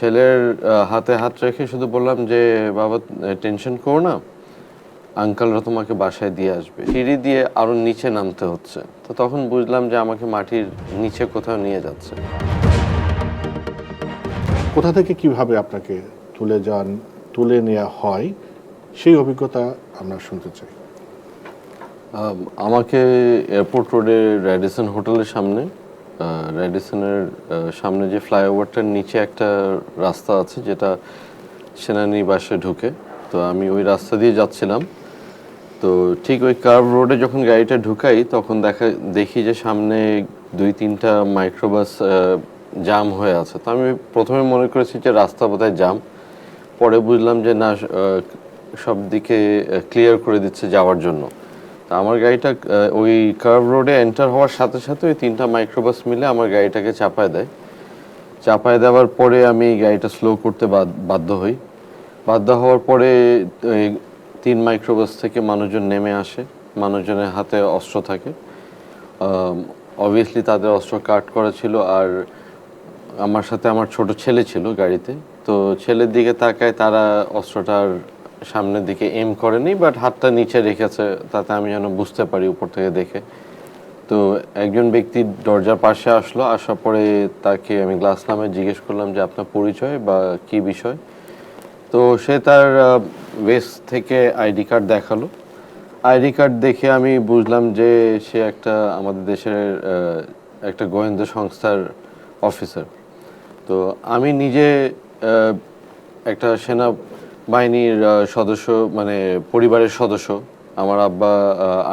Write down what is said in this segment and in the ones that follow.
ছেলের হাতে হাত রেখে শুধু বললাম যে বাবা টেনশন করো না। আঙ্কালরা তোমাকে বাসায় দিয়ে আসবে। সিঁড়ি দিয়ে আরও নিচে নামতে হচ্ছে। তো তখন বুঝলাম যে আমাকে মাটির নিচে কোথাও নিয়ে যাচ্ছে। কোথা থেকে কীভাবে আপনাকে তুলে যান তুলে নেওয়া হয় সেই অভিজ্ঞতা আমরা শুনতে চাই। আমাকে এয়ারপোর্ট রোডের র্যাডিসন হোটেলের সামনে র্যাডিসনের সামনে যে ফ্লাইওভারটার নিচে একটা রাস্তা আছে যেটা সেনানিবাসে ঢুকে। তো আমি ওই রাস্তা দিয়ে যাচ্ছিলাম। তো ঠিক ওই কার্ভ রোডে যখন গাড়িটা ঢুকাই, তখন দেখা, দেখি যে সামনে দুই তিনটা মাইক্রোবাস জাম হয়ে আছে। তো আমি প্রথমে মনে করেছি যে রাস্তা বোধহয় জাম পরে বুঝলাম যে না সব দিকে ক্লিয়ার করে দিচ্ছে যাওয়ার জন্য। আমার গাড়িটা ওই কার্ভ রোডে এন্টার হওয়ার সাথে সাথে ওই তিনটা মাইক্রোবাস মিলে আমার গাড়িটাকে চাপায় দেয়। চাপায় দেওয়ার পরে আমি গাড়িটা স্লো করতে বাধ্য হই। বাধ্য হওয়ার পরে তিন মাইক্রোবাস থেকে মানুষজন নেমে আসে, মানুষজনের হাতে অস্ত্র থাকে। অবভিয়াসলি তাদের অস্ত্র কাট করা ছিল আর আমার সাথে আমার ছোট ছেলে ছিল গাড়িতে। তো ছেলের দিকে তাকায় তারা অস্ত্রটার সামনের দিকে এম করেনি বাট হাতটা নিচে রেখেছে, তাতে আমি যেন বুঝতে পারি উপর থেকে দেখে। তো একজন ব্যক্তি দরজার পাশে আসলো, আসার পরে তাকে আমি গ্লাস নামে জিজ্ঞেস করলাম যে, আপনার পরিচয় বা কি বিষয়? তো সে তার ওয়েস্ট থেকে আইডি কার্ড দেখাল। আইডি কার্ড দেখে আমি বুঝলাম যে সে একটা আমাদের দেশের একটা গোয়েন্দা সংস্থার অফিসার তো আমি নিজে একটা সেনা বাহিনীর সদস্য মানে পরিবারের সদস্য, আমার আব্বা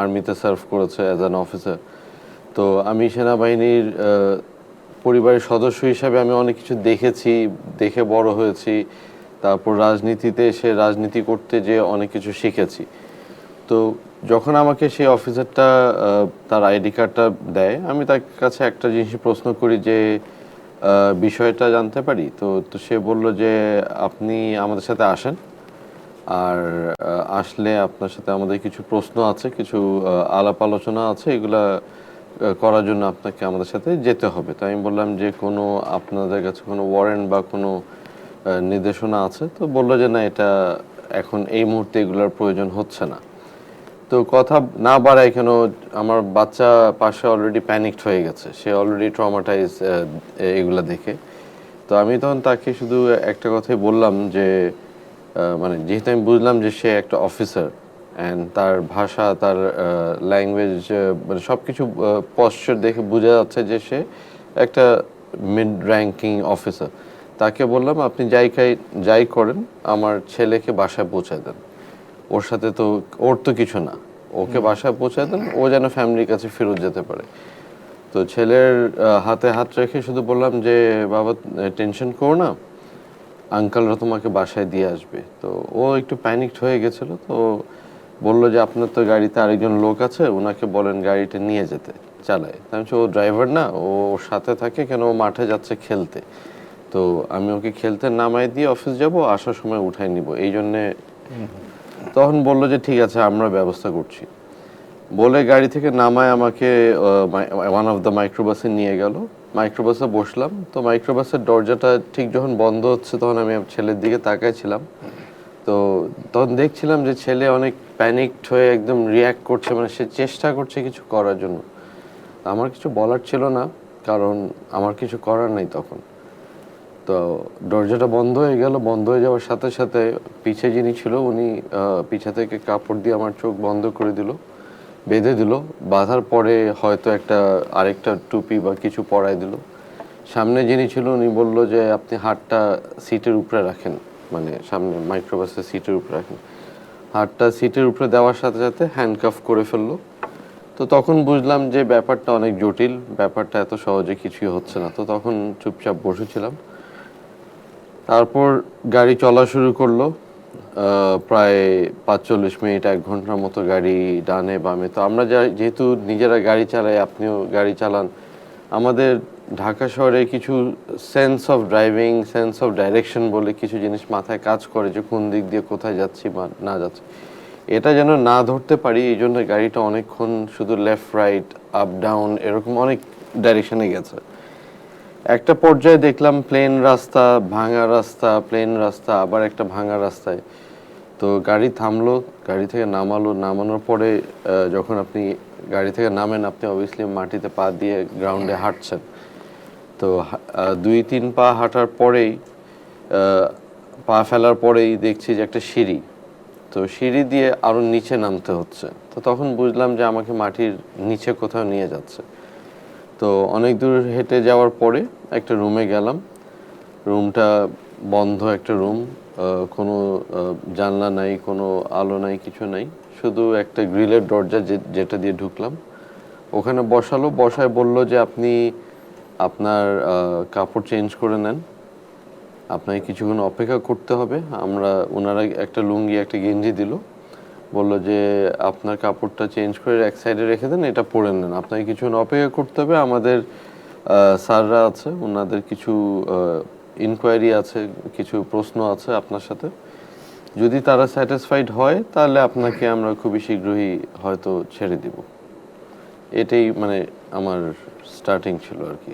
আর্মিতে সার্ভ করেছে অ্যাজ অ্যান অফিসার তো আমি সেনাবাহিনীর পরিবারের সদস্য হিসাবে আমি অনেক কিছু দেখেছি, দেখে বড় হয়েছি। তারপর রাজনীতিতে এসে রাজনীতি করতে যে অনেক কিছু শিখেছি। তো যখন আমাকে সেই অফিসারটা তার আইডি কার্ডটা দেয়, আমি তার কাছে একটা জিনিস প্রশ্ন করি যে বিষয়টা জানতে পারি? তো তো সে বলল যে আপনি আমাদের সাথে আসেন। আর আসলে আপনার সাথে আমাদের কিছু প্রশ্ন আছে, কিছু আলাপ আলোচনা আছে। এগুলা করার জন্য আপনাকে আমাদের সাথে যেতে হবে। তো আমি বললাম যে কোনো আপনাদের কাছে কোনো ওয়ারেন্ট বা কোনো নির্দেশনা আছে? তো বলল যে না, এটা এখন এই মুহূর্তে এগুলোর প্রয়োজন হচ্ছে না। তো কথা না বাড়ায় কেন আমার বাচ্চা পাশে অলরেডি প্যানিকড হয়ে গেছে। সে অলরেডি ট্রমাটাইজ এগুলো দেখে। তো আমি তখন তাকে শুধু একটা কথাই বললাম যে মানে যেহেতু আমি বুঝলাম যে সে একটা অফিসার অ্যান্ড তার ভাষা, তার ল্যাঙ্গুয়েজ মানে সব কিছু পশ্চার দেখে বোঝা যাচ্ছে যে সে একটা মিড র্যাঙ্কিং অফিসার তাকে বললাম, আপনি যাই খাই, যাই করেন, আমার ছেলেকে বাসায় পৌঁছায় দেন। ওর সাথে তো, ওর তো কিছু না। ওকে বাসায় পৌঁছায় দেন, ও যেন ফ্যামিলির কাছে ফেরত যেতে পারে। তো ছেলের হাতে হাত রেখে শুধু বললাম যে, বাবা টেনশন করো না আঙ্কালরা তোমাকে বাসায় দিয়ে আসবে। তো ও একটু প্যানিকড হয়ে গেছিল, তো বলল যে, আপনার তো গাড়িতে আরেকজন লোক আছে ওনাকে বলেন গাড়িটা নিয়ে যেতে, চালায়। আমি ও ড্রাইভার না, ও ওর সাথে থাকে কেন? ও মাঠে যাচ্ছে খেলতে। তো আমি ওকে খেলতে নামাই দিয়ে অফিস যাব, আসার সময় উঠাই নিব। এই জন্যে তখন বলল যে, ঠিক আছে, আমরা ব্যবস্থা করছি। বলে গাড়ি থেকে নামায় আমাকে ওয়ান অফ দ্য মাইক্রোবাসে নিয়ে গেল। মাইক্রোবাসে বসলাম। তো মাইক্রোবাসের দরজাটা ঠিক যখন বন্ধ হচ্ছে, তখন আমি ছেলের দিকে তাকাইছিলাম তো তখন দেখছিলাম যে, ছেলে অনেক প্যানিকড হয়ে একদম রিয়াক্ট করছে মানে সে চেষ্টা করছে কিছু করার জন্য। আমার কিছু বলার ছিল না, কারণ আমার কিছু করার নেই তখন। তো দরজাটা বন্ধ হয়ে গেল, বন্ধ হয়ে যাওয়ার সাথে সাথে পিছে যিনি ছিল উনি পিছে থেকে কাপড় দিয়ে আমার চোখ বন্ধ করে দিল, বেঁধে দিল, বাঁধার পরে হয়তো একটা আরেকটা টুপি বা কিছু পরাই দিল। সামনে যিনি ছিল উনি বলল যে, আপনি হাতটা সিটের উপরে রাখেন মানে সামনে মাইক্রোবাসের সিটের উপরে রাখেন। হাতটা সিটের উপরে দেওয়ার সাথে সাথে হ্যান্ডকাফ করে ফেলল। তো তখন বুঝলাম যে, ব্যাপারটা অনেক জটিল, ব্যাপারটা এত সহজে কিছুই হচ্ছে না। তো তখন চুপচাপ বসেছিলাম। তারপর গাড়ি চলা শুরু করল। প্রায় পাঁচচল্লিশ মিনিট, এক ঘণ্টার মতো গাড়ি ডানে বামে। তো আমরা যেহেতু নিজেরা গাড়ি চালাই, আপনিও গাড়ি চালান, আমাদের ঢাকা শহরে কিছু sense of driving sense of direction বলে কিছু জিনিস মাথায় কাজ করে যে কোন দিক দিয়ে কোথায় যাচ্ছি বা না যাচ্ছি। এটা যেন না ধরতে পারি, এই জন্য গাড়িটা অনেকক্ষণ শুধু লেফট রাইট আপ ডাউন এরকম অনেক ডাইরেকশনে গেছে। একটা পর্যায়ে দেখলাম প্লেন রাস্তা ভাঙা রাস্তা প্লেন রাস্তা আবার একটা ভাঙা রাস্তায়। তো গাড়ি থামলো গাড়ি থেকে নামালো নামানোর পরে যখন আপনি গাড়ি থেকে নামেন আপনি অবভিয়াসলি মাটিতে পা দিয়ে গ্রাউন্ডে হাঁটছেন। তো দুই তিন পা হাঁটার পরেই পা ফেলার পরেই দেখছি যে একটা সিঁড়ি। তো সিঁড়ি দিয়ে আরও নিচে নামতে হচ্ছে। তো তখন বুঝলাম যে আমাকে মাটির নিচে কোথাও নিয়ে যাচ্ছে। তো অনেক দূর হেঁটে যাওয়ার পরে একটা রুমে গেলাম। রুমটা বন্ধ একটা রুম কোনো জানলা নাই, কোনো আলো নাই, কিছু নাই। শুধু একটা গ্রিলের দরজা যেটা দিয়ে ঢুকলাম। ওখানে বসালো, বসায় বলল যে আপনি আপনার কাপড় চেঞ্জ করে নেন। আপনাকে কিছুক্ষণ অপেক্ষা করতে হবে। আমরা, ওনারা একটা লুঙ্গি, একটা গেঞ্জি দিল। বলল যে, আপনার কাপড়টা চেঞ্জ করে এক সাইডে রেখে দেন, এটা পরে নেন। আপনাকে কিছুক্ষণ অপেক্ষা করতে হবে। আমাদের স্যাররা আছে ওনাদের কিছু ইনকোয়ারি আছে, কিছু প্রশ্ন আছে আপনার সাথে। যদি তারা স্যাটিসফাইড হয়, তাহলে আপনাকে আমরা খুবই শীঘ্রই হয়তো ছেড়ে দিব। এটাই মানে আমার স্টার্টিং ছিল আর কি।